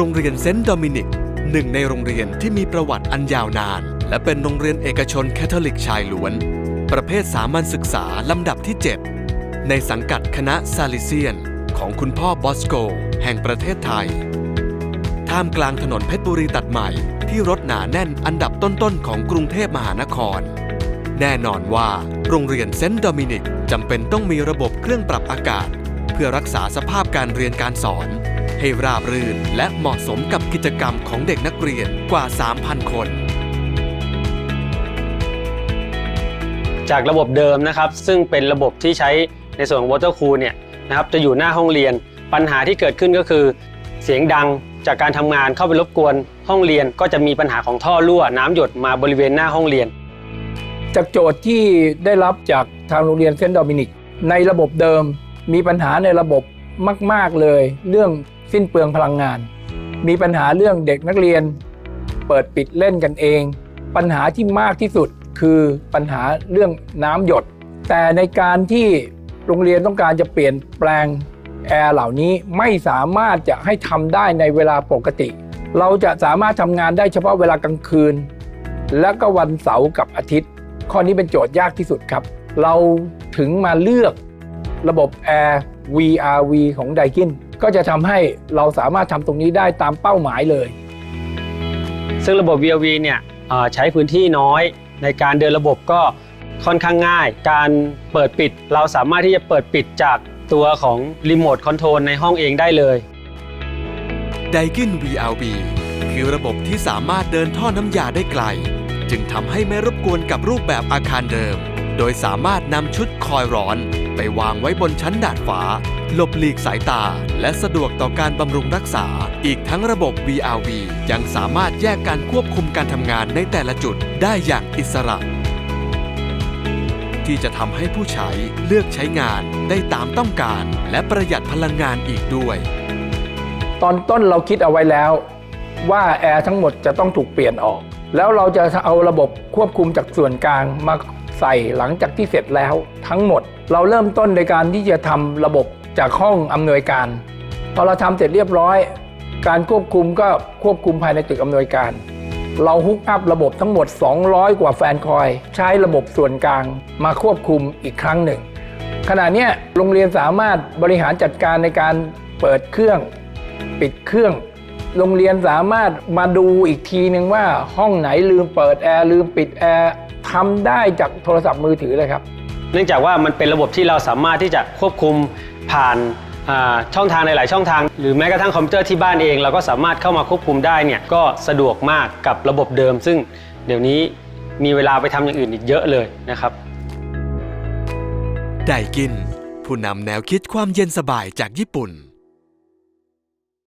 โรงเรียนเซนต์โดมินิกหนึ่งในโรงเรียนที่มีประวัติอันยาวนาน และเป็นโรงเรียนเอกชนแคทอลิกชายล้วน ประเภทสามัญศึกษาลำดับที่ 7 ในสังกัดคณะซาลิเซียน ของคุณพ่อบอสโก แห่งประเทศไทย ท่ามกลางถนนเพชรบุรีตัดใหม่ที่รถหนาแน่นอันดับต้นๆของกรุงเทพมหานคร แน่นอนว่าโรงเรียนเซนต์โดมินิกจำเป็นต้องมีระบบเครื่องปรับอากาศ เพื่อรักษาสภาพการเรียนการสอน ให้ราบรื่นและเหมาะสมกับกิจกรรมของเด็กนักเรียนกว่า 3,000 คน จากระบบเดิมนะครับ ซึ่งเป็นระบบที่ใช้ในส่วนของ water cool เนี่ยนะครับจะอยู่หน้าห้องเรียน ปัญหาที่เกิดขึ้นก็คือ เสียงดังจากการทำงานเข้าไปรบกวนห้องเรียนก็จะมีปัญหาของท่อรั่วน้ำหยดมาบริเวณหน้าห้องเรียน จากโจทย์ที่ได้รับจากทางโรงเรียนเซนต์โดมินิก ในระบบเดิมมีปัญหาในระบบมาก ๆเลย เรื่อง สิ้นเปลืองพลังงาน มีปัญหาเรื่องเด็กนักเรียน เปิดปิดเล่นกันเอง ปัญหาที่มากที่สุดคือปัญหาเรื่องน้ำหยด แต่ในการที่โรงเรียนต้องการจะเปลี่ยนแปลงแอร์เหล่านี้ไม่สามารถจะให้ทำได้ในเวลาปกติ เราจะสามารถทำงานได้เฉพาะเวลากลางคืน และก็วันเสาร์กับอาทิตย์ ข้อนี้เป็นโจทย์ยากที่สุดครับ เราถึงมาเลือกระบบ Air VRV ของไดกิน ก็จะทำให้เราสามารถทำตรงนี้ได้ตามเป้าหมายเลย ซึ่งระบบ VLV เนี่ยเอ่อใช้พื้นที่น้อยในการเดินระบบก็ค่อนข้างง่าย การเปิดปิดเราสามารถที่จะเปิดปิดจากตัวของรีโมทคอนโทรลในห้องเองได้เลยไดกิน VLB คือระบบที่สามารถเดินท่อน้ำยาได้ไกล จึงทำให้ไม่รบกวนกับรูปแบบอาคารเดิม โดยสามารถนำชุดคอยร้อน ไปวางไว้บนชั้นดาดฟ้า หลบหลีกสายตา และสะดวกต่อการบำรุงรักษา อีกทั้งระบบ VRV ยังสามารถแยกการควบคุมการทำงานในแต่ละจุดได้อย่างอิสระ ที่จะทำให้ผู้ใช้เลือกใช้งานได้ตามต้องการ และประหยัดพลังงานอีกด้วย ตอนต้นเราคิดเอาไว้แล้วว่าแอร์ทั้งหมดจะต้องถูกเปลี่ยนออก แล้วเราจะเอาระบบควบคุมจากส่วนกลางมาใส่หลังจากที่เสร็จแล้วทั้งหมด เราเริ่มต้นในการที่จะทำระบบ จากห้องอำนวยการ พอเราทำเสร็จเรียบร้อย การควบคุมก็ควบคุมภายในตึกอำนวยการ เราฮุกอัพระบบทั้งหมด 200 กว่าแฟนคอย ใช้ระบบส่วนกลางมาควบคุมอีกครั้งหนึ่ง ขณะนี้โรงเรียนสามารถบริหารจัดการในการเปิดเครื่อง ปิดเครื่อง โรงเรียนสามารถมาดูอีกทีหนึ่งว่าห้องไหนลืมเปิดแอร์ลืมปิดแอร์ทำได้จากโทรศัพท์มือถือเลยครับ เนื่องจากว่ามันเป็นระบบที่เราสามารถที่จะควบคุมผ่านช่องทางในหลายช่องทาง หรือแม้กระทั่งคอมพิวเตอร์ที่บ้านเอง เราก็สามารถเข้ามาควบคุมได้เนี่ยก็สะดวกมากกับระบบเดิม ซึ่งเดี๋ยวนี้มีเวลาไปทำอย่างอื่นอีกเยอะเลยนะครับไดกิน ผู้นำแนวคิดความเย็นสบายจากญี่ปุ่น